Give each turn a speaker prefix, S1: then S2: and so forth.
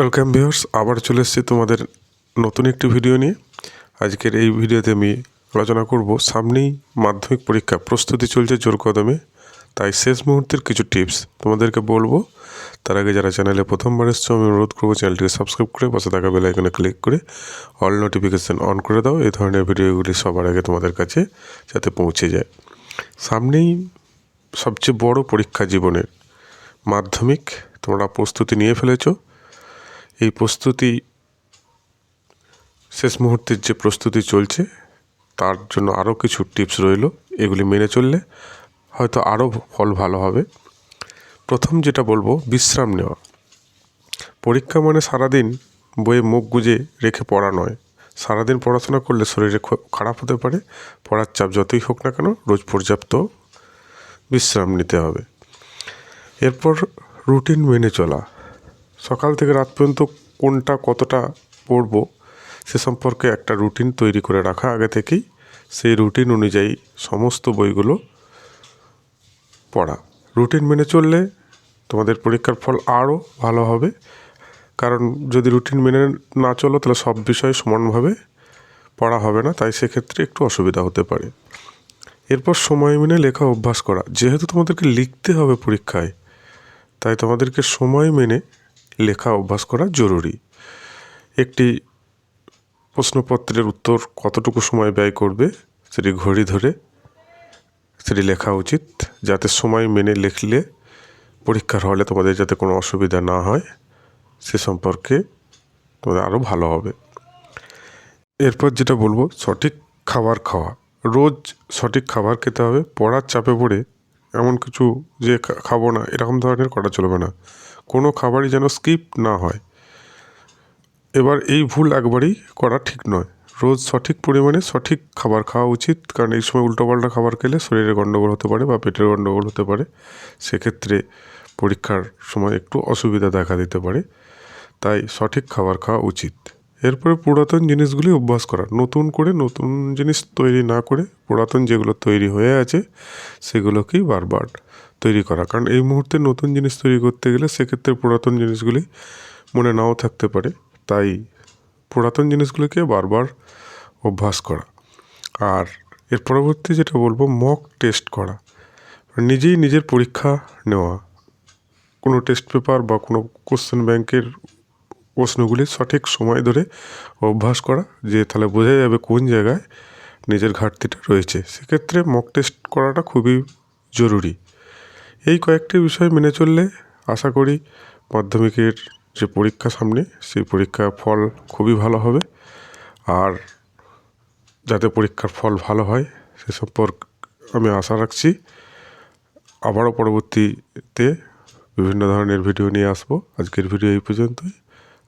S1: Welcome viewers আবার চলে এসেছি তোমাদের নতুন একটি ভিডিও নিয়ে। আজকের এই ভিডিওতে আমি আলোচনা করব সামনেই মাধ্যমিক পরীক্ষা প্রস্তুতি চলছে জোর কদমে। তাই শেষ মুহূর্তের কিছু টিপস তোমাদেরকে বলব। তার আগে যারা চ্যানেলে প্রথমবার এসছো, আমি অনুরোধ করব চ্যানেলটিকে সাবস্ক্রাইব করে পাশে থাকা বেল আইকনে ক্লিক করে অল নোটিফিকেশান অন করে দাও। এই ধরনের ভিডিওগুলি সবার আগে তোমাদের কাছে যাতে পৌঁছে যায়। সামনেই সবচেয়ে বড় পরীক্ষা জীবনের। মাধ্যমিক তোমরা প্রস্তুতি নিয়ে ফেলেছো। এই প্রস্তুতি, শেষ মুহূর্তের যে প্রস্তুতি চলছে, তার জন্য আরও কিছু টিপস রইল এগুলি মেনে চললে হয়তো আরও ফল ভালো হবে। প্রথম যেটা বলব, বিশ্রাম নেওয়া। পরীক্ষা মানে সারাদিন বইয়ে মুখ গুজে রেখে পড়া নয়। সারাদিন পড়াশোনা করলে শরীরে খারাপ হতে পারে, পড়ার চাপ যতই হোক না কেন, রোজ পর্যাপ্ত বিশ্রাম নিতে হবে। এরপর রুটিন মেনে চলা। সকাল থেকে রাত পর্যন্ত কোনটা কতটা পড়ব, সে সম্পর্কে একটা রুটিন তৈরি করে রাখা। আগে থেকেই সেই রুটিন অনুযায়ী সমস্ত বইগুলো পড়া। রুটিন মেনে চললে তোমাদের পরীক্ষার ফল আরও ভালো হবে। কারণ যদি রুটিন মেনে না চলো, তাহলে সব বিষয় সমানভাবে পড়া হবে না, তাই সেক্ষেত্রে একটু অসুবিধা হতে পারে। এরপর সময় মেনে লেখা অভ্যাস করা। যেহেতু তোমাদেরকে লিখতে হবে পরীক্ষায়, তাই তোমাদেরকে সময় মেনে লেখা অভ্যাস করা জরুরি। একটি প্রশ্নপত্রের উত্তর কতটুকু সময় ব্যয় করবে সেটি ঘড়ি ধরে সেটি লেখা উচিত, যাতে সময় মেনে লিখলে পরীক্ষার হলে তোমাদের যাতে কোনো অসুবিধা না হয়, সে সম্পর্কে তোমাদের আরও ভালো হবে। এরপর যেটা বলব, সঠিক খাবার খাওয়া। রোজ সঠিক খাবার খেতে হবে, পড়ার চাপে পড়ে এমন কিছু যে খাব না, এরকম ধরনের করা চলবে না। কোনো খাবারই যেন স্কিপ না হয়। এবার এই ভুল একবারই করা ঠিক নয়। রোজ সঠিক পরিমাণে সঠিক খাবার খাওয়া উচিত, কারণ এই সময় উল্টোপাল্টা খাবার খেলে শরীরে গণ্ডগোল হতে পারে বা পেটের গণ্ডগোল হতে পারে। সেক্ষেত্রে পরীক্ষার সময় একটু অসুবিধা দেখা দিতে পারে। তাই সঠিক খাবার খাওয়া উচিত। এরপরে পুরাতন জিনিসগুলি অভ্যাস করা। নতুন করে নতুন জিনিস তৈরি না করে পুরাতন যেগুলো তৈরি হয়ে আছে, সেগুলোকেই বারবার তৈরি করা। কারণ এই মুহূর্তে নতুন জিনিস তৈরি করতে গেলে সেক্ষেত্রে পুরাতন জিনিসগুলি মনে নাও থাকতে পারে। তাই পুরাতন জিনিসগুলিকে বারবার অভ্যাস করা। আর এর পরবর্তী যেটা বলব মক টেস্ট করা। নিজেই নিজের পরীক্ষা নেওয়া। কোনো টেস্ট পেপার বা কোনো কোশ্চেন ব্যাংকের প্রশ্নগুলি সঠিক সময় ধরে অভ্যাস করা, যে তাহলে বোঝা যাবে কোন জায়গায় নিজের ঘাটতিটা রয়েছে। সেক্ষেত্রে মক টেস্ট করাটা খুবই জরুরি। এই কয়েকটি বিষয় মেনে চললে আশা করি মাধ্যমিকের যে পরীক্ষা সামনে, সেই পরীক্ষার ফল খুবই ভালো হবে। আর যাতে পরীক্ষার ফল ভালো হয়, সে সম্পর্কে আমি আশা রাখছি। আবারও পরবর্তীতে বিভিন্ন ধরনের ভিডিও নিয়ে আসব। আজকের ভিডিও এই পর্যন্তই।